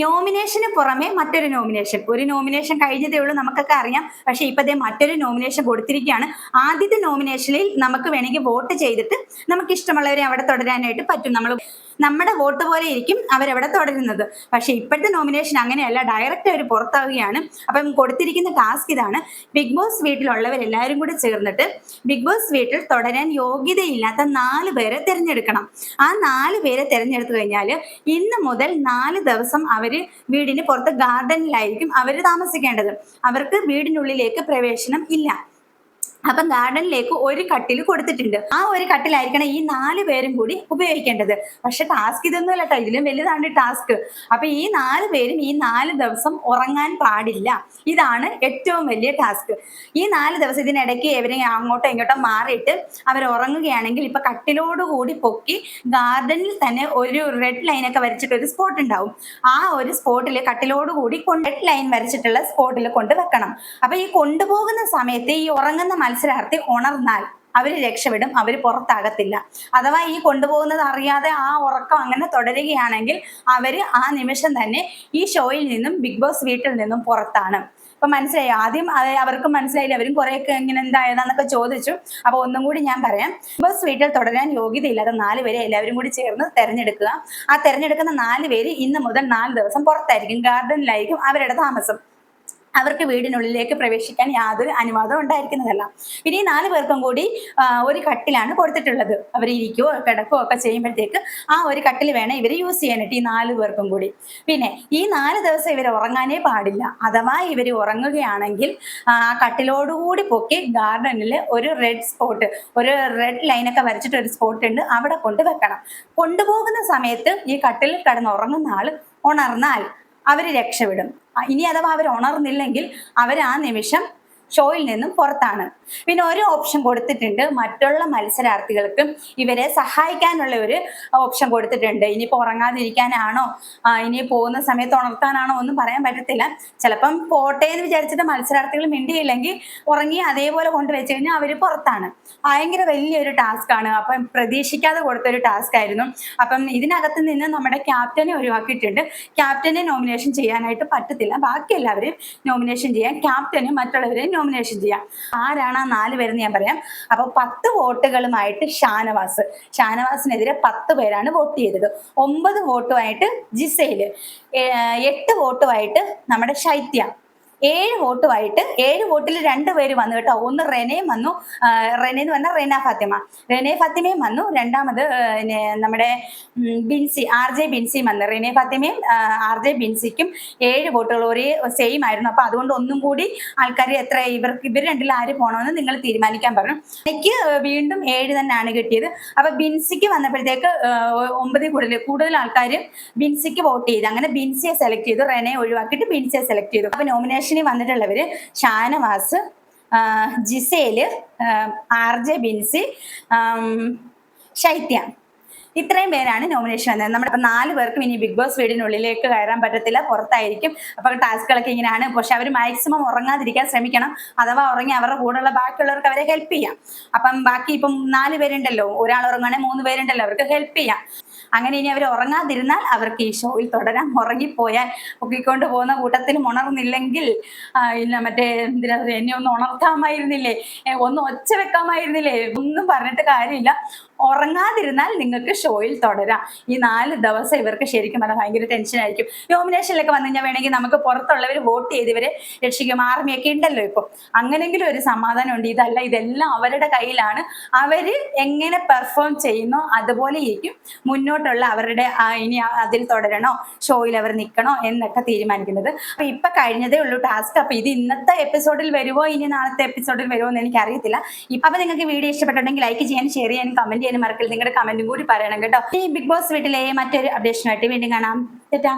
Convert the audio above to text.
നോമിനേഷന് പുറമെ മറ്റൊരു നോമിനേഷൻ ഒരു നോമിനേഷൻ കഴിഞ്ഞതേ ഉള്ളൂ നമുക്കൊക്കെ അറിയാം. പക്ഷെ ഇപ്പൊ ദേ മറ്റൊരു നോമിനേഷൻ കൊടുത്തിരിക്കുകയാണ്. ആദ്യത്തെ നോമിനേഷനിൽ നമുക്ക് വേണമെങ്കിൽ വോട്ട് ചെയ്തിട്ട് നമുക്ക് ഇഷ്ടമുള്ളവരെ അവിടെ തുടരാനായിട്ട് പറ്റും. നമ്മൾ നമ്മുടെ വോട്ട് പോലെ ഇരിക്കും അവരവിടെ തുടരുന്നത്. പക്ഷെ ഇപ്പോഴത്തെ നോമിനേഷൻ അങ്ങനെയല്ല. ഡയറക്റ്റ് അവർ പുറത്താവുകയാണ്. അപ്പം കൊടുത്തിരിക്കുന്ന ടാസ്ക് ഇതാണ്. ബിഗ് ബോസ് വീട്ടിലുള്ളവരെല്ലാവരും കൂടി ചേർന്നിട്ട് ബിഗ് ബോസ് വീട്ടിൽ തുടരാൻ യോഗ്യതയില്ലാത്ത നാല് പേരെ തിരഞ്ഞെടുക്കണം. ആ നാല് പേരെ തിരഞ്ഞെടുത്തു കഴിഞ്ഞാൽ ഇന്ന് മുതൽ നാല് ദിവസം അവർ വീടിന് പുറത്ത് ഗാർഡനിലായിരിക്കും അവർ താമസിക്കേണ്ടത്. അവർക്ക് വീടിനുള്ളിലേക്ക് പ്രവേശനം ഇല്ല. അപ്പം ഗാർഡനിലേക്ക് ഒരു കട്ടിൽ കൊടുത്തിട്ടുണ്ട്. ആ ഒരു കട്ടിലായിരിക്കണം ഈ നാല് പേരും കൂടി ഉപയോഗിക്കേണ്ടത്. പക്ഷെ ടാസ്ക് ഇതൊന്നുമല്ല കേട്ടോ ഇതിലും വലുതാണ് ടാസ്ക്. അപ്പൊ ഈ നാല് പേരും ഈ നാല് ദിവസം ഉറങ്ങാൻ പാടില്ല. ഇതാണ് ഏറ്റവും വലിയ ടാസ്ക്. ഈ നാല് ദിവസം ഇതിനിടയ്ക്ക് ഇവരെ അങ്ങോട്ടോ ഇങ്ങോട്ടോ മാറിയിട്ട് അവർ ഉറങ്ങുകയാണെങ്കിൽ ഇപ്പൊ കട്ടിലോടുകൂടി പൊക്കി ഗാർഡനിൽ തന്നെ ഒരു റെഡ് ലൈൻ ഒക്കെ വരച്ചിട്ട് ഒരു സ്പോട്ട് ഉണ്ടാവും. ആ ഒരു സ്പോട്ടിൽ കട്ടിലോടുകൂടി റെഡ് ലൈൻ വരച്ചിട്ടുള്ള സ്പോട്ടിൽ കൊണ്ട് വെക്കണം. അപ്പൊ ഈ കൊണ്ടുപോകുന്ന സമയത്ത് ഈ ഉറങ്ങുന്ന മത്സരാർത്ഥി ഉണർന്നാൽ അവർ രക്ഷപ്പെടും അവർ പുറത്താകത്തില്ല. അഥവാ ഈ കൊണ്ടുപോകുന്നത് അറിയാതെ ആ ഉറക്കം അങ്ങനെ തുടരുകയാണെങ്കിൽ അവർ ആ നിമിഷം തന്നെ ഈ ഷോയിൽ നിന്നും ബിഗ് ബോസ് വീട്ടിൽ നിന്നും പുറത്താണ്. അപ്പൊ മനസ്സിലായി? ആദ്യം അവർക്കും മനസ്സിലായില്ല. അവരും കുറെയൊക്കെ ഇങ്ങനെ എന്തായതാന്നൊക്കെ ചോദിച്ചു. അപ്പൊ ഒന്നും കൂടി ഞാൻ പറയാം. ബോസ് വീട്ടിൽ തുടരാൻ യോഗ്യതയില്ലാത്ത നാല് പേരെ എല്ലാവരും കൂടി ചേർന്ന് തെരഞ്ഞെടുക്കുക. ആ തെരഞ്ഞെടുക്കുന്ന നാല് പേര് ഇന്ന് മുതൽ നാല് ദിവസം പുറത്തായിരിക്കും. ഗാർഡനിലായിരിക്കും അവരുടെ താമസം. അവർക്ക് വീടിനുള്ളിലേക്ക് പ്രവേശിക്കാൻ യാതൊരു അനുവാദവും ഉണ്ടായിരിക്കുന്നതല്ല. പിന്നെ ഈ നാല് പേർക്കും കൂടി ഒരു കട്ടിലാണ് കൊടുത്തിട്ടുള്ളത്. അവർ ഇരിക്കുകയോ കിടക്കുകയോ ഒക്കെ ചെയ്യുമ്പോഴത്തേക്ക് ആ ഒരു കട്ടിൽ വേണം ഇവർ യൂസ് ചെയ്യാനായിട്ട് ഈ നാല് പേർക്കും കൂടി. പിന്നെ ഈ നാല് ദിവസം ഇവർ ഉറങ്ങാനേ പാടില്ല. അഥവാ ഇവർ ഉറങ്ങുകയാണെങ്കിൽ ആ കട്ടിലോടുകൂടി പൊക്കി ഗാർഡനിൽ ഒരു റെഡ് സ്പോട്ട് ഒരു റെഡ് ലൈനൊക്കെ വരച്ചിട്ട് ഒരു സ്പോട്ട് ഉണ്ട് അവിടെ കൊണ്ട് വെക്കണം. കൊണ്ടുപോകുന്ന സമയത്ത് ഈ കട്ടിലിൽ കിടന്ന് ഉറങ്ങുന്ന ആൾ ഉണർന്നാൽ അവർ രക്ഷപ്പെടും. ഇനി അഥവാ അവർ ഉണർന്നില്ലെങ്കിൽ അവർ ആ നിമിഷം ഷോയിൽ നിന്നും പുറത്താണ്. പിന്നെ ഒരു ഓപ്ഷൻ കൊടുത്തിട്ടുണ്ട്. മറ്റുള്ള മത്സരാർത്ഥികൾക്ക് ഇവരെ സഹായിക്കാനുള്ള ഒരു ഓപ്ഷൻ കൊടുത്തിട്ടുണ്ട്. ഇനിയിപ്പോൾ ഉറങ്ങാതിരിക്കാനാണോ ഇനി പോകുന്ന സമയത്ത് ഉണർത്താനാണോ ഒന്നും പറയാൻ പറ്റത്തില്ല. ചിലപ്പം പോട്ടെ എന്ന് വിചാരിച്ചിട്ട് മത്സരാർത്ഥികൾ മിണ്ടിയില്ലെങ്കിൽ ഉറങ്ങി അതേപോലെ കൊണ്ടുവച്ച് കഴിഞ്ഞാൽ അവർ പുറത്താണ്. ഭയങ്കര വലിയൊരു ടാസ്ക് ആണ്. അപ്പം പ്രതീക്ഷിക്കാതെ കൊടുത്തൊരു ടാസ്ക് ആയിരുന്നു. അപ്പം ഇതിനകത്ത് നിന്ന് നമ്മുടെ ക്യാപ്റ്റനെ ഒഴിവാക്കിയിട്ടുണ്ട്. ക്യാപ്റ്റനെ നോമിനേഷൻ ചെയ്യാനായിട്ട് പറ്റത്തില്ല. ബാക്കി എല്ലാവരും നോമിനേഷൻ ചെയ്യാൻ ക്യാപ്റ്റനും മറ്റുള്ളവരെയും നോമിനേഷൻ ചെയ്യാം. ആരാണ് ആ നാല് പേരെന്ന് ഞാൻ പറയാം. അപ്പൊ പത്ത് വോട്ടുകളുമായിട്ട് ഷാനവാസ്. ഷാനവാസിനെതിരെ പത്ത് പേരാണ് വോട്ട് ചെയ്തത്. ഒമ്പത് വോട്ടുമായിട്ട് ജിസയിൽ ഏ- എട്ട് വോട്ടുമായിട്ട് നമ്മുടെ ശൈത്യ. ഏഴ് വോട്ടുമായിട്ട് ഏഴ് വോട്ടിൽ രണ്ട് പേര് വന്നു കേട്ടോ. ഒന്ന് റെനയും വന്നു. റെനെ എന്ന് പറഞ്ഞാൽ റെന ഫാത്തിമ. റെനെ ഫാത്തിമയും വന്നു. രണ്ടാമത് നമ്മുടെ ബിൻസി ആർ ജെ ബിൻസിയും വന്നു. റെനെ ഫാത്തിമയും ആർ ജെ ബിൻസിക്കും ഏഴ് വോട്ടുകൾ ഒരേ സെയിം ആയിരുന്നു. അപ്പൊ അതുകൊണ്ട് ഒന്നും കൂടി ആൾക്കാർ എത്ര ഇവർക്ക് ഇവർ രണ്ടിൽ ആര് പോകണമെന്ന് നിങ്ങൾ തീരുമാനിക്കാൻ പറഞ്ഞു. എനിക്ക് വീണ്ടും ഏഴ് തന്നെയാണ് കിട്ടിയത്. അപ്പൊ ബിൻസിക്ക് വന്നപ്പോഴത്തേക്ക് ഒമ്പതിൽ കൂടുതൽ കൂടുതൽ ആൾക്കാർ ബിൻസിക്ക് വോട്ട് ചെയ്ത്. അങ്ങനെ ബിൻസിയെ സെലക്ട് ചെയ്തു റെനെ ഒഴിവാക്കിയിട്ട് ബിൻസിയെ സെലക്ട് ചെയ്തു. അപ്പൊ നോമിനേഷനിൽ വന്നിട്ടുള്ളവര് Shanavas Gizele R J Binsy Shaithya. ഇത്രയും പേരാണ് നോമിനേഷൻ വന്നത്. നമ്മുടെ നാല് പേർക്കും ഇനി ബിഗ് ബോസ് വീടിനുള്ളിലേക്ക് കയറാൻ പറ്റത്തില്ല. പുറത്തായിരിക്കും. അപ്പൊ ടാസ്കുകളൊക്കെ ഇങ്ങനെയാണ്. പക്ഷെ അവർ മാക്സിമം ഉറങ്ങാതിരിക്കാൻ ശ്രമിക്കണം. അഥവാ ഉറങ്ങി അവരുടെ കൂടെയുള്ള ബാക്കിയുള്ളവർക്ക് അവരെ ഹെൽപ്പ് ചെയ്യാം. അപ്പം ബാക്കി ഇപ്പം നാല് പേരുണ്ടല്ലോ. ഒരാൾ ഉറങ്ങുകയാണെങ്കിൽ മൂന്ന് പേരുണ്ടല്ലോ. അവർക്ക് ഹെൽപ്പ് ചെയ്യാം. അങ്ങനെ ഇനി അവർ ഉറങ്ങാതിരുന്നാൽ അവർക്ക് ഈ ഷോയിൽ തുടരാം ഉറങ്ങിപ്പോയാൽ ഒക്കിക്കൊണ്ട് പോകുന്ന കൂട്ടത്തിലും ഉണർന്നില്ലെങ്കിൽ ഇല്ല മറ്റേ എന്തിനാ എന്നെ ഒന്ന് ഉണർത്താമായിരുന്നില്ലേ? ഒന്ന് ഒച്ച വെക്കാമായിരുന്നില്ലേ? ഒന്നും പറഞ്ഞിട്ട് കാര്യമില്ല. ഉറങ്ങാതിരുന്നാൽ നിങ്ങൾക്ക് ഷോയിൽ തുടരാം. ഈ നാല് ദിവസം ഇവർക്ക് ശരിക്കും പറഞ്ഞാൽ ഭയങ്കര ടെൻഷൻ ആയിരിക്കും. നോമിനേഷനിലൊക്കെ വന്നു കഴിഞ്ഞാൽ വേണമെങ്കിൽ നമുക്ക് പുറത്തുള്ളവർ വോട്ട് ചെയ്ത് ഇവരെ രക്ഷിക്കും ആർമിയൊക്കെ ഉണ്ടല്ലോ ഇപ്പോൾ അങ്ങനെങ്കിലും ഒരു സമാധാനം ഉണ്ട്. ഇതല്ല ഇതെല്ലാം അവരുടെ കയ്യിലാണ്. അവർ എങ്ങനെ പെർഫോം ചെയ്യുന്നോ അതുപോലെ ഇരിക്കും. മുന്നോട്ടുള്ള അവരുടെ ഇനി അതിൽ തുടരണോ? ഷോയിൽ അവർ നിൽക്കണോ എന്നൊക്കെ തീരുമാനിക്കുന്നത്. അപ്പൊ ഇപ്പൊ കഴിഞ്ഞതേ ഉള്ളൂ ടാസ്ക് അപ്പൊ ഇത് ഇന്നത്തെ എപ്പിസോഡിൽ വരുമോ ഇനി നാളത്തെ എപ്പിസോഡിൽ വരുമോ എന്ന് എനിക്ക് അറിയത്തില്ല ഇപ്പൊ നിങ്ങൾക്ക് വീഡിയോ ഇഷ്ടപ്പെട്ടുണ്ടെങ്കിൽ ലൈക്ക് ചെയ്യാനും ഷെയർ ചെയ്യാനും കമന്റ് ചെയ്യാനും മറക്കരുത്. നിങ്ങളുടെ കമന്റും കൂടി പറയണം കേട്ടോ. ഈ ബിഗ് ബോസ് വീട്ടിലെ മറ്റൊരു അപ്ഡേഷനായിട്ട് വീണ്ടും കാണാം. തെറ്റാ?